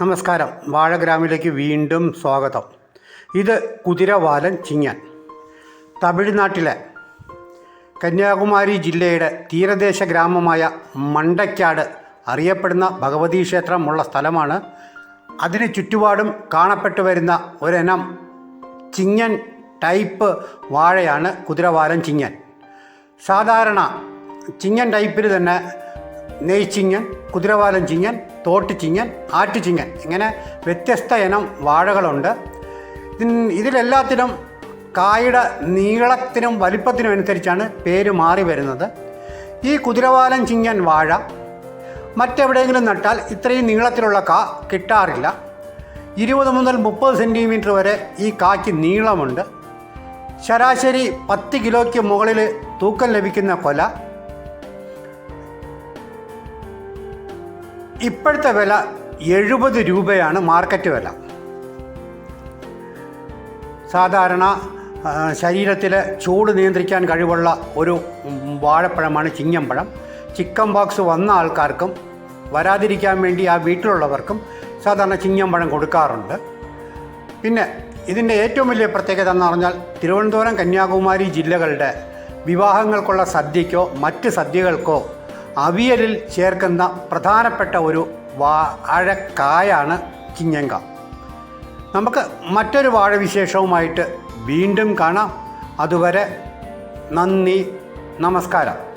നമസ്കാരം. വാഴഗ്രാമിലേക്ക് വീണ്ടും സ്വാഗതം. ഇത് കുതിരവാലൻ ചിങ്ങൻ. തമിഴ്നാട്ടിലെ കന്യാകുമാരി ജില്ലയുടെ തീരദേശ ഗ്രാമമായ മണ്ടയ്ക്കാട് അറിയപ്പെടുന്ന ഭഗവതി ക്ഷേത്രമുള്ള സ്ഥലമാണ്. അതിന് ചുറ്റുപാടും കാണപ്പെട്ടു വരുന്ന ഒരിനം ചിങ്ങൻ ടൈപ്പ് വാഴയാണ് കുതിരവാലൻ ചിങ്ങൻ. സാധാരണ ചിങ്ങൻ ടൈപ്പിൽ തന്നെ നെയ്ച്ചിങ്ങൻ കുതിരവാലൻ ചിങ്ങൻ തോട്ട് ചിങ്ങൻ ആറ്റു ചിങ്ങൻ ഇങ്ങനെ വ്യത്യസ്ത ഇനം വാഴകളുണ്ട്. ഇതിലെല്ലാത്തിനും കായുടെ നീളത്തിനും വലിപ്പത്തിനും അനുസരിച്ചാണ് പേര് മാറി വരുന്നത്. ഈ കുതിരവാലൻ ചിങ്ങൻ വാഴ മറ്റെവിടെയെങ്കിലും നട്ടാൽ ഇത്രയും നീളത്തിലുള്ള കാ കിട്ടാറില്ല. ഇരുപത് മുതൽ മുപ്പത് സെന്റിമീറ്റർ വരെ ഈ കായ്ക്ക് നീളമുണ്ട്. ശരാശരി പത്ത് കിലോയ്ക്ക് മുകളിൽ തൂക്കം ലഭിക്കുന്ന കൊല. ഇപ്പോഴത്തെ വില എഴുപത് രൂപയാണ് മാർക്കറ്റ് വില. സാധാരണ ശരീരത്തിലെ ചൂട് നിയന്ത്രിക്കാൻ കഴിവുള്ള ഒരു വാഴപ്പഴമാണ് ചിങ്ങമ്പഴം. ചിക്കൻ ബോക്സ് വന്ന ആൾക്കാർക്കും വരാതിരിക്കാൻ വേണ്ടി ആ വീട്ടിലുള്ളവർക്കും സാധാരണ ചിങ്ങമ്പഴം കൊടുക്കാറുണ്ട്. പിന്നെ ഇതിന്റെ ഏറ്റവും വലിയ പ്രത്യേകത എന്ന് പറഞ്ഞാൽ തിരുവനന്തപുരം കന്യാകുമാരി ജില്ലകളുടെ വിവാഹങ്ങൾക്കുള്ള സദ്യക്കോ മറ്റ് സദ്യകൾക്കോ അവിയലിൽ ചേർക്കുന്ന പ്രധാനപ്പെട്ട ഒരു വാഴക്കായാണ് ചിങ്ങങ്ക. നമുക്ക് മറ്റൊരു വാഴവിശേഷവുമായിട്ട് വീണ്ടും കാണാം. അതുവരെ നന്ദി നമസ്കാരം.